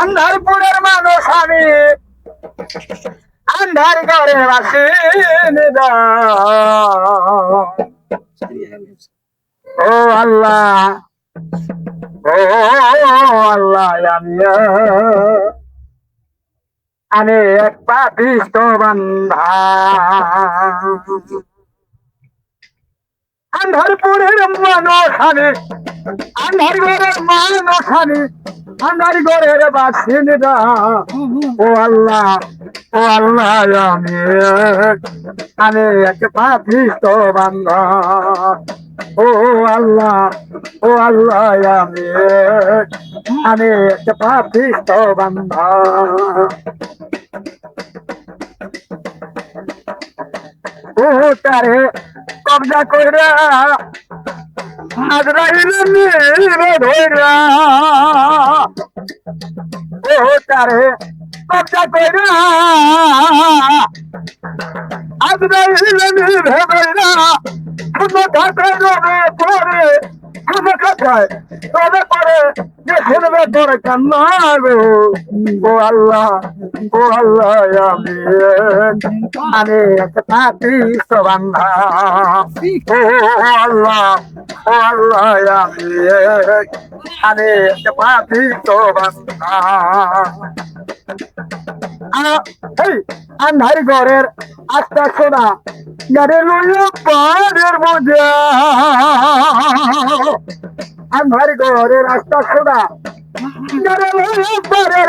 আন্ধারপুরের মানুষ আমি। আন্ধার ঘরে বাসিন্দা। ও আল্লাহ ও আল্লাহ, আমি আমি এক পাপিষ্ট বান্ধা। আন্ধারপুরের মানুষ আমি আন্ধার ঘরের মানুষ আমি। আন্ধার ঘরের বাসিন্দা ও আল্লাহ ও আল্লাহ আমি আমি এক পাপিষ্ট বান্ধা ও আল্লাহ ও আল্লাহ আমি আমি এক পাপিষ্ট বান্ধা ও তারে কবজা কইরা তারে কবজা কইরা আজরাইল নীরে ধইরা শুনো ঢাকা রবে পরে শুনো কথায় তবে পরে যে শুনবে তোর কান্না গো ও আল্লাহ ও আল্লাহ আমি আমি একটা পাপি সবান্ধা ও আল্লাহ আমি একটা আন্ধারি ঘরের আস্তা সোনা গাড়ি লইয়া পাড়ের বোঝা আন্ধারি ঘরের আস্তা সোনা গাড়ি লইয়া পাড়ের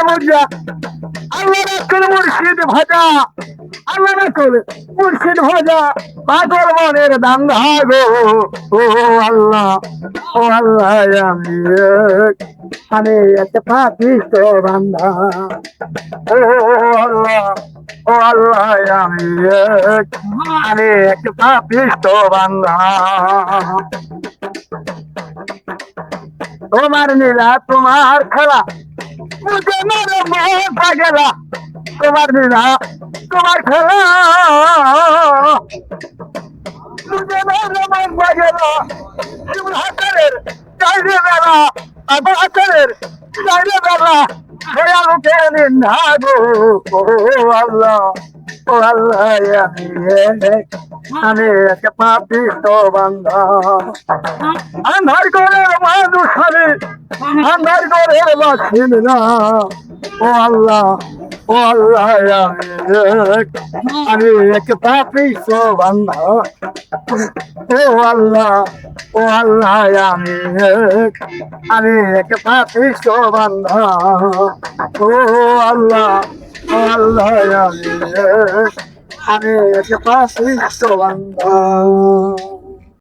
আল্লাহ রাখুন মুর্শিদ ভাজা আল্লাহ রাখুন মুর্শিদ ভাজা পাগল মনের দাঙ্গা গো, ও আল্লাহ ও আল্লাহ আমি আমি একটা পাপিষ্ট বান্ধা ও আল্লাহ ও আল্লাহ আমি আমি একটা পাপিষ্ট বান্ধা তোমার নীলা, তোমার খেলা মুঝে মেরে পাগেলা তোমার নীলা তোমার খেলা মন হাতের চাইলে বেলা আমার হাতের চাইলে বেলা দয়ালুকে নিন্দা গো ও আল্লাহ ও আল্লাহ আমি এক, একটা পাপিষ্ট বান্ধা আন্ধার ঘরের মানুষ আন্ধার ঘরের বাসিন্দা ও ও আল্লাহ আমি এক, পাপিষ্ট বান্ধা ও আল্লাহ ও আল্লাহ আমি এক, আমি এক পাপিষ্ট বান্ধা ও আল্লাহ ও আল্লাহ